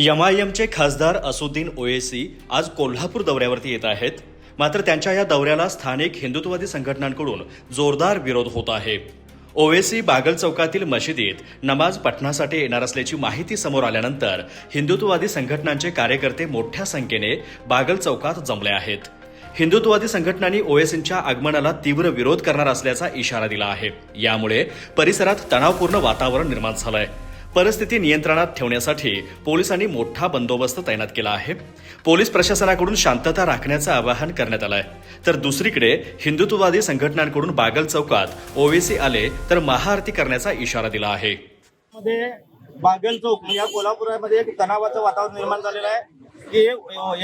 एमआयएमचे खासदार असुद्दीन ओएसी आज कोल्हापूर दौऱ्यावरती येत आहेत. मात्र त्यांच्या या दौऱ्याला स्थानिक हिंदुत्ववादी संघटनांकडून जोरदार विरोध होत आहे. ओवेसी बागल चौकातील मशिदीत नमाज पठणासाठी येणार असल्याची माहिती समोर आल्यानंतर हिंदुत्ववादी संघटनांचे कार्यकर्ते मोठ्या संख्येने बागल चौकात जमले आहेत. हिंदुत्ववादी संघटनांनी ओएसींच्या आगमनाला तीव्र विरोध करणार असल्याचा इशारा दिला आहे. यामुळे परिसरात तणावपूर्ण वातावरण निर्माण झालंय. परिस्थिती नियंत्रणात ठेवण्यासाठी पोलिसांनी मोठा बंदोबस्त तैनात केला आहे. पोलीस प्रशासनाकडून शांतता राखण्याचं आवाहन करण्यात आलंय. तर दुसरीकडे हिंदुत्ववादी संघटनांकडून बागल चौकात ओवेसी आले तर महाआरती करण्याचा इशारा दिला आहे. बागल चौक या कोल्हापुरामध्ये एक तणावाचं वातावरण निर्माण झालेलं आहे. की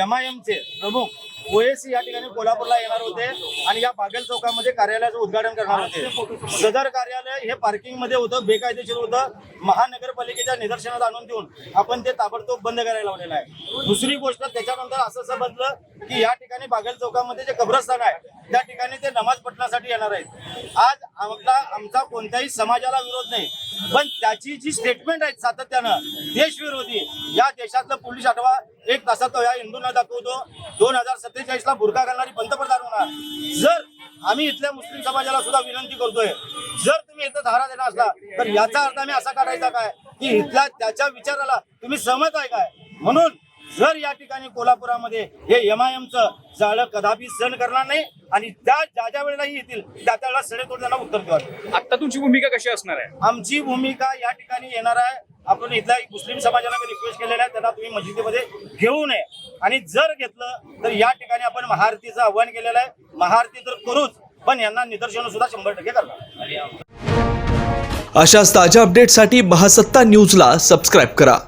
एमआयएमचे आय प्रमुख ओएसी या ठिकाणी कोल्हापूरला येणार होते आणि या बागेल चौकामध्ये कार्यालयाचं उद्घाटन करणार होते. सदर कार्यालय हे पार्किंगमध्ये होतं बेकायदेशीर होतं. महानगरपालिकेच्या निदर्शनात आणून देऊन आपण ते ताबडतोब बंद करायला लावलेलं आहे. दुसरी गोष्ट त्याच्यानंतर असं समजलं की या ठिकाणी बागेल चौकामध्ये जे कब्रस्तान आहे त्या ठिकाणी ते नमाज पठणासाठी येणार आहेत. आज आमचा आमचा कोणत्याही समाजाला विरोध नाही पण त्याची जी स्टेटमेंट आहेत सातत्यानं देशविरोधी या देशातलं पोलीस आठवा एक तासात तो या हिंदूंना दाखवतो. दोन हजार सत्तेचाळीस ला बुरका घालणारी पंतप्रधान होणार. जर आम्ही इथल्या मुस्लिम समाजाला सुद्धा विनंती करतोय जर तुम्ही इथं धारा देणार असला तर याचा अर्थ आम्ही असा काढायचा काय? की इथल्या त्याच्या विचाराला तुम्ही सहमत आहे काय? म्हणून जर या ठिकाणी कोल्हापुरामध्ये हे एम आय एमचं जाळं कदापि सहन करणार नाही आणि त्या ज्या ज्या वेळेलाही येतील त्या त्यावेळेला सडेतोड त्यांना उत्तर देणार आता तुमची भूमिका कशी असणार आहे? आमची भूमिका या ठिकाणी येणार आहे. आपण इथल्या मुस्लिम समाजाला रिक्वेस्ट केलेला आहे त्यांना तुम्ही मस्जिदीमध्ये घेऊ नये. आणि जर घेतलं तर या ठिकाणी आपण महाआरतीचं आव्हान केलेलं आहे. महाआरती तर करूच पण यांना निदर्शनं सुद्धा शंभर टक्के करणार. अशाच ताज्या अपडेटसाठी महासत्ता न्यूजला सबस्क्राईब करा.